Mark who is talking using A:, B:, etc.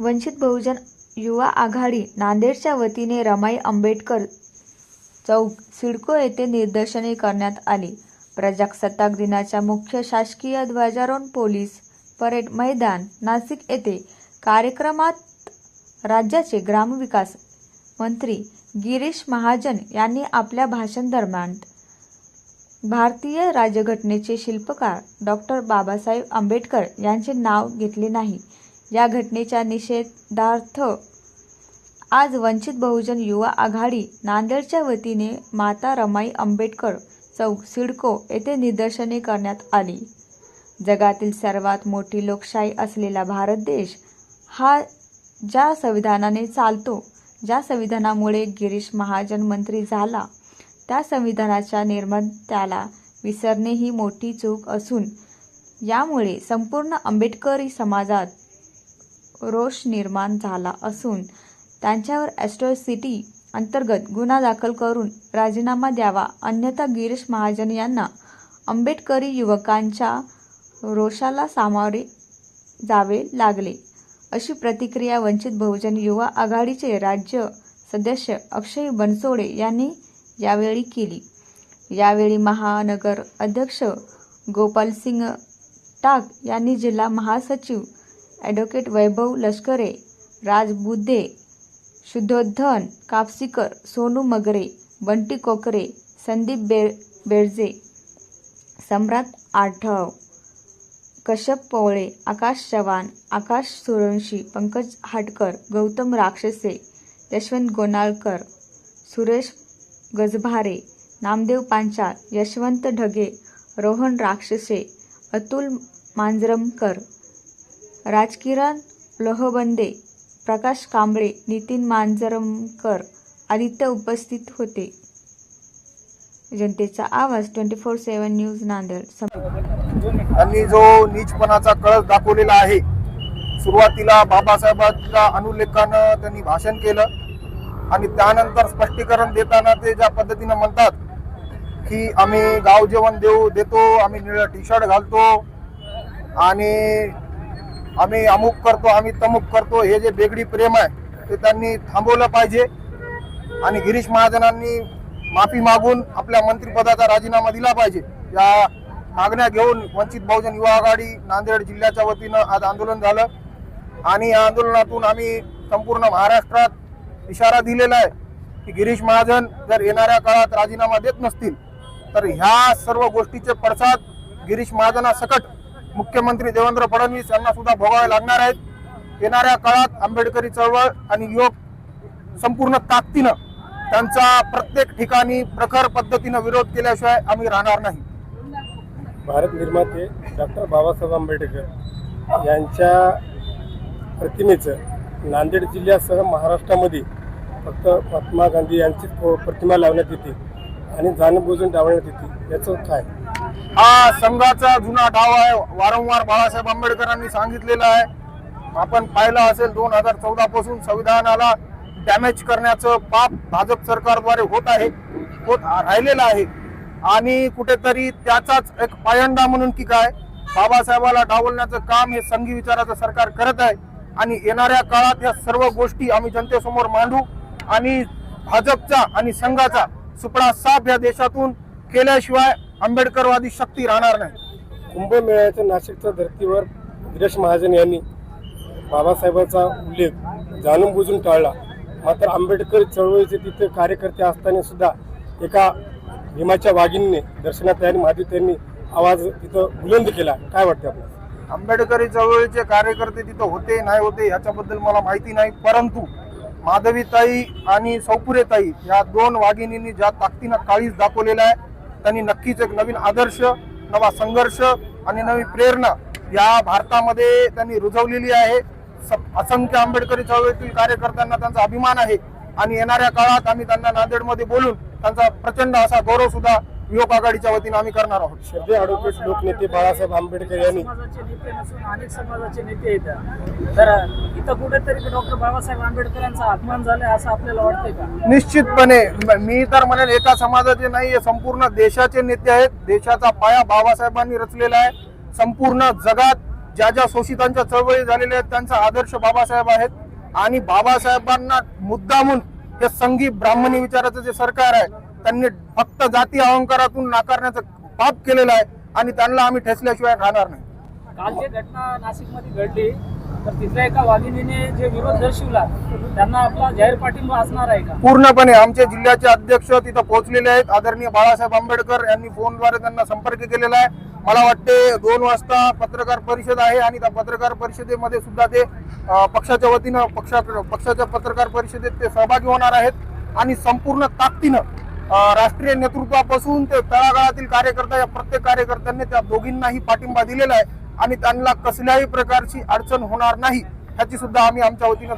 A: वंचित बहुजन युवा आघाडी नांदेडच्या वतीने रमाई आंबेडकर चौक सिडको येथे निदर्शने करण्यात आली. प्रजासत्ताक दिनाच्या मुख्य शासकीय ध्वजारोहण पोलीस परेड मैदान नाशिक येथे कार्यक्रमात राज्याचे ग्रामविकास मंत्री गिरीश महाजन यांनी आपल्या भाषण दरम्यान भारतीय राज्यघटनेचे शिल्पकार डॉक्टर बाबासाहेब आंबेडकर यांचे नाव घेतले नाही. या घटनेच्या निषेधार्थ आज वंचित बहुजन युवा आघाडी नांदेडच्या वतीने माता रमाई आंबेडकर चौक सिडको येथे निदर्शने करण्यात आली. जगातील सर्वात मोठी लोकशाही असलेला भारत देश हा ज्या संविधानाने चालतो ज्या संविधानामुळे गिरीश महाजन मंत्री झाला त्या संविधानाच्या निर्मात्याला विसरणे ही मोठी चूक असून यामुळे संपूर्ण आंबेडकरी समाजात रोष निर्माण झाला असून त्यांच्यावर ॲस्ट्रॉसिटी अंतर्गत गुन्हा दाखल करून राजीनामा द्यावा. अन्यथा गिरीश महाजन यांना आंबेडकरी युवकांच्या रोषाला सामोरे जावे लागले. अशी प्रतिक्रिया वंचित बहुजन युवा आघाडीचे राज्य सदस्य अक्षय बनसोडे यांनी यावेळी केली. यावेळी महानगर अध्यक्ष गोपालसिंग टाक यांनी जिल्हा महासचिव ॲडव्होकेट वैभव लष्करे राज बुद्धे शुद्धोधन कापसीकर सोनू मगरे बंटी कोकरे संदीप बे बेळजे सम्राट आठव कश्यप पोवळे आकाश चव्हाण आकाश सुरवंशी पंकज हाटकर गौतम राक्षसे यशवंत गोनाळकर सुरेश गजभारे नामदेव पांचाळ यशवंत ढगे रोहन राक्षसे अतुल मांजरमकर राजकिरण लोहबंदे प्रकाश कांबळे नितीन मांजरमकर आदित्य उपस्थित होते. जनतेचा आवाज twenty four seven news Nanded. आणि
B: त्यांनी जो नीचपणाचा कळस दाखवलेला आहे सुरुवातीला बाबासाहेबांच्या अनुलेखानं त्यांनी भाषण केलं आणि त्यानंतर स्पष्टीकरण देताना ते ज्या पद्धतीनं म्हणतात की आम्ही गाव जेवण देऊ देतो आम्ही निळं टी शर्ट घालतो आणि आम्ही अमुक करतो आम्ही तमुक करतो हे जे बेगडी प्रेम आहे ते त्यांनी थांबवलं पाहिजे. आणि गिरीश महाजनांनी माफी मागून आपल्या मंत्रिपदाचा राजीनामा दिला पाहिजे. या मागण्या घेऊन वंचित बहुजन युवा आघाडी नांदेड जिल्ह्याच्या वतीनं आज आंदोलन झालं. आणि या आंदोलनातून आम्ही संपूर्ण महाराष्ट्रात इशारा दिलेला आहे की गिरीश महाजन जर येणाऱ्या काळात राजीनामा देत नसतील तर ह्या सर्व गोष्टीचे पडसाद गिरीश महाजनासकट मुख्यमंत्री देवेंद्र फडणवीस यांना सुद्धा भोगावे लागणार आहेत. येणाऱ्या काळात आंबेडकरी चळवळ आणि युवक संपूर्ण ताकदीनं त्यांचा प्रत्येक ठिकाणी प्रखर पद्धतीनं विरोध केल्याशिवाय आम्ही राहणार नाही.
C: भारत निर्माते डॉक्टर बाबासाहेब आंबेडकर यांच्या प्रतिमेचं नांदेड जिल्ह्यासह महाराष्ट्रामध्ये फक्त महात्मा गांधी यांचीच प- प्रतिमा लावण्यात येते आणि जाणबुजून डावण्यात येते. याचं काय?
B: हा संघाचा जुना डाव आहे. वारंवार बाळासाहेब आंबेडकरांनी सांगितलेला आहे. आपण पाहिलं असेल दोन हजार चौदा पासून संविधानाला डॅमेज करण्याचं पाप भाजप सरकारद्वारे होत आहे होत राहिलेलं आहे. आणि कुठेतरी त्याचाच एक पायंडा म्हणून की काय बाबासाहेबाला डावलण्याचं काम हे संघी विचाराचं सरकार करत आहे. आणि येणाऱ्या काळात या सर्व गोष्टी आम्ही जनतेसमोर मांडू आणि भाजपचा आणि संघाचा सुपडा साफ या देशातून केल्याशिवाय आंबेडकरवादी शक्ती राहणार नाही.
C: कुंभमेळ्याच्या नाशिकच्या धर्तीवर गिरीश महाजन यांनी बाबासाहेबांचा उल्लेख जाणून बुजून टाळला. मात्र आंबेडकर चळवळीचे तिथे कार्यकर्ते असताना सुद्धा एका भीमाच्या वाघिणीने दर्शनात आणि माधवी त्यांनी आवाज तिथं बुलंद केला. काय वाटतं आपल्याला?
B: आंबेडकरी चळवळीचे कार्यकर्ते तिथं होते नाही होते याच्याबद्दल मला माहिती नाही. परंतु माधवीताई आणि सौपुरेताई या दोन वाघिणींनी ज्या ताकदीनं काळीच दाखवलेला आहे त्यांनी नक्कीच एक नवीन आदर्श नवा संघर्ष आणि नवी प्रेरणा या भारतामध्ये त्यांनी रुजवलेली आहे. स- असंख्य आंबेडकरी चळवळीतील कार्यकर्त्यांना त्यांचा अभिमान आहे. आणि येणाऱ्या काळात आम्ही त्यांना नांदेडमध्ये बोलून त्यांचा प्रचंड असा गौरव सुद्धा युवक आघाडीच्या वतीनं आम्ही करणार आहोत.
C: श्रद्धे ॲडव्होकेट लोकनेते बाळासाहेब आंबेडकर यांनी.
D: समाजाचे नेते नसून अनेक समाजाचे नेते आहेत. तर इथं कुठेतरी डॉक्टर बाबासाहेब आंबेडकरांचा अपमान झालाय असं आपल्याला वाटतंय का?
B: निश्चितपणे. म- तर म्हणेन एका समाजाचे नाही संपूर्ण देशाचे नेते आहेत. देशाचा पाया बाबासाहेबांनी रचलेला आहे. संपूर्ण जगात ज्या ज्या शोषितांच्या चळवळी झालेल्या आहेत त्यांचा आदर्श बाबासाहेब आहेत. आणि बाबासाहेबांना मुद्दामून हे संघी ब्राह्मणी विचाराचं जे सरकार आहे त्यांनी फक्त जाती अहंकारातून नाकारण्याचं पाप केलेलं आहे आणि त्यांना आम्ही ठेचल्याशिवाय राहणार नाही.
D: काल जे घटना नाशिकमध्ये घडली तर तिथल्या एका वाघिणीने जे विरोध दर्शवला त्यांना आपला जाहीर पाठिंबा असणार आहे का?
B: पूर्णपणे आमचे जिल्ह्याचे अध्यक्ष तिथं पोहोचलेले आहेत. आदरणीय बाळासाहेब आंबेडकर यांनी फोनद्वारे त्यांना संपर्क केलेला आहे. मला वाटते दोन वाजता पत्रकार परिषद आहे आणि त्या पत्रकार परिषदेमध्ये सुद्धा ते पक्षाच्या वतीनं पक्षा पक्षाच्या पत्रकार परिषदेत ते सहभागी होणार आहेत. आणि संपूर्ण ताकदीनं राष्ट्रीय नेतृत्वापासून ते तळागाळातील कार्यकर्ता या प्रत्येक कार्यकर्त्यांनी त्या दोघींनाही पाठिंबा दिलेला आहे आणि त्यांना कसल्याही प्रकारची अडचण होणार नाही ह्याची सुद्धा आम्ही आमच्या वतीनं